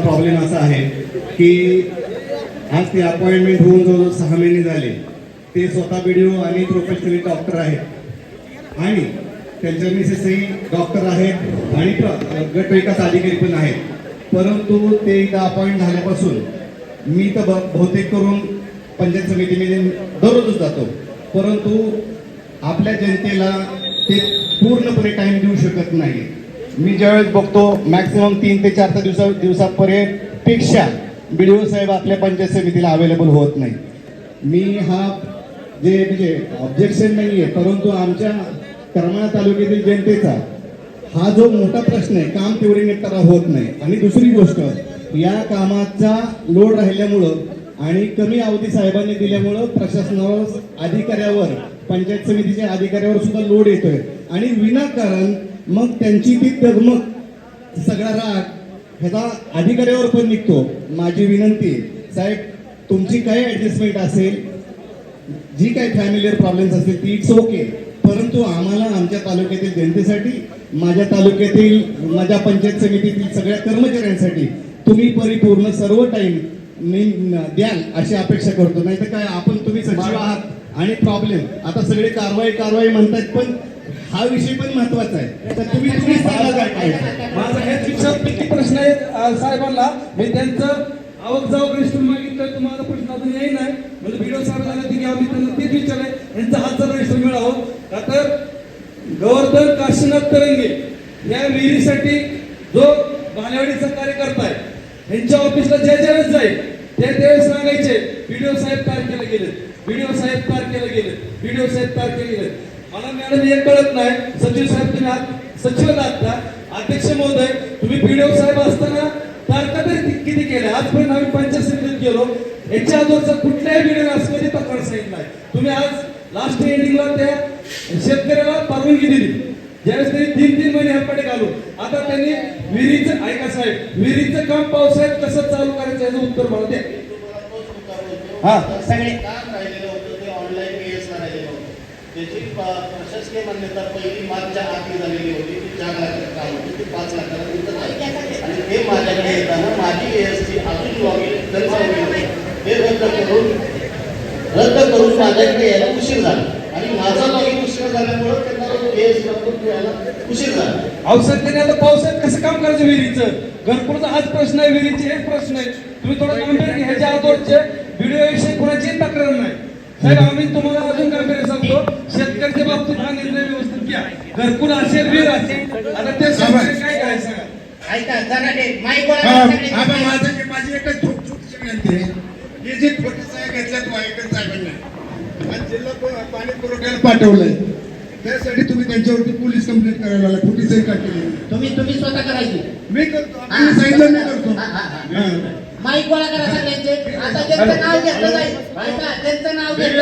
Problem असा आहे की आज ते अपॉइंटमेंट होऊन जवळजवळ सहा महिने झाले. ते स्वतः बीडीओ आणि प्रोफेशनली डॉक्टर आहेत. आणि त्यांच्या मिसेसही डॉक्टर आहेत आणि गट विकास अधिकारी पण आहेत. परंतु ते एकदा अपॉइंट झाल्यापासून मी तर बहुतेक करून पंचायत समितीमध्ये दररोजच जातो. परंतु आपल्या जनतेला ते पूर्णपणे टाइम देऊ शकत नाही मी ज्यावेळेस बघतो मॅक्सिमम तीन ते चार दिवसा दिवसापर्यंत पेक्षा बीडीओ साहेब आपल्या पंचायत समितीला अवेलेबल होत नाही. मी हा जे म्हणजे ऑब्जेक्शन नाही आहे परंतु आमच्या करमाळा तालुक्यातील जनतेचा हा जो मोठा प्रश्न आहे काम तेवढे निपटारा होत नाही. आणि दुसरी गोष्ट या कामाचा लोड राहिल्यामुळं आणि कमी अवधी साहेबांनी दिल्यामुळं प्रशासनावर अधिकाऱ्यावर पंचायत समितीच्या अधिकाऱ्यावर सुद्धा लोड येतोय. आणि विनाकारण मग त्यांची ती दगमग सगळा राग ह्याचा अधिकाऱ्यावर पण निघतो. माझी विनंती साहेब तुमची काय ऍडजस्टमेंट असेल जी काही फॅमिलीवर प्रॉब्लेम्स असतील ती इट्स ओके परंतु आम्हाला आमच्या तालुक्यातील जनतेसाठी माझ्या तालुक्यातील माझ्या पंचायत समितीतील सगळ्या कर्मचाऱ्यांसाठी तुम्ही परिपूर्ण सर्व टाइम द्याल अशी अपेक्षा करतो. नाही तर काय आपण तुम्ही सचिव आहात आणि प्रॉब्लेम आता सगळे कारवाई कारवाई म्हणतात पण हा विषय पण महत्त्वाचा आहे. तर तुम्ही तुम्ही सांगा काय काय माझा हे शिक्षक किती प्रश्न आहेत साहेबांना. मी त्यांचं आवक जाऊ रेस्ट मागितलं तुम्हाला प्रश्न अजून येई नाही. म्हणजे व्हिडिओ साहेबांना ती घ्यावं मी त्यांना तेच विचारलंय. यांचा हातचा रजिस्टर मिळावं. का तर गोवर्धन काशीनाथ तरंगे या विहिरीसाठी जो बालेवाडीचा कार्यकर्ता आहे यांच्या ऑफिसला ज्या ज्यावेळेस जाईल त्या त्यावेळेस सांगायचे व्हिडिओ साहेब तारखेला गेले व्हिडिओ साहेब तारखेला गेले व्हिडिओ साहेब तारखेला गेले मला मॅडम हे कळत नाही. सचिव साहेब तुम्ही सचिव आहात का? अध्यक्ष महोदय तुम्ही पीडीओ साहेब असताना तारखा तरी किती केल्या आजपर्यंत आम्ही पंचायत समितीत गेलो. याच्या अगोदरचा कुठल्याही व्हिडिओ कधी तक्रार सांगितलं नाही. तुम्ही आज लास्ट एंडिंगला त्या शेतकऱ्याला परवानगी दिली. ज्यावेळेस त्यांनी तीन तीन महिने हप्पाटे घालून. आता त्यांनी विहिरीचं ऐका साहेब विहिरीचं काम पावसाळ्यात कसं चालू करायचं याचं उत्तर मला द्या. हा. सगळे काम राहिलेलं होतं ते ऑनलाईन पीएस राहिलेलं होतं त्याची प्रशासकीय मान्यता पहिली मार्चच्या आधी झालेली होती ती चार लाखाचं काम होती ती पाच लाखाला विकत आहे आणि ते माझ्याकडे येताना माझी एएसची अजून लॉगिन त्यांचं ते रद्द करून रद्द करून माझ्याकडे यायला उशीर झाला. आणि माझा लॉगिन उशीर झाल्यामुळं त्यांना एस एएस यायला उशीर झाला. औषध त्याने आता पावसाळ्यात कसं काम करायचं विहिरीचं? घरकुलचा हाच प्रश्न आहे विहिरीचे हेच प्रश्न आहे. तुम्ही थोडं गंभीर घ्या. ह्याच्या अगोदरचे व्हिडिओ विषयी कोणाची तक्रार नाही. साहेब आम्ही तुम्हाला घरकुल असेल विहीर असेल. आता ते शेतकरी काय करायचं? ऐका जरा माईक सगळे. माझं एकच छोट- छोटीशी विनंती आहे. हे जे छोटे साहेब घेतल्यात वायकर साहेबांना. आज जिल्हा प- पाणी पुरवठ्याला पाठवलंय. त्यासाठी तुम्ही त्यांच्यावरती पोलीस कंप्लेंट करायला लागला. खोटी सही का केली? तुम्ही तुम्ही स्वतः करायची मी करतो. आपण सांगितलं मी करतो. माईक वाला करा सगळ्यांचे. आता त्यांचं नाव घेतलं जाईल. त्यांचं नाव घेतलं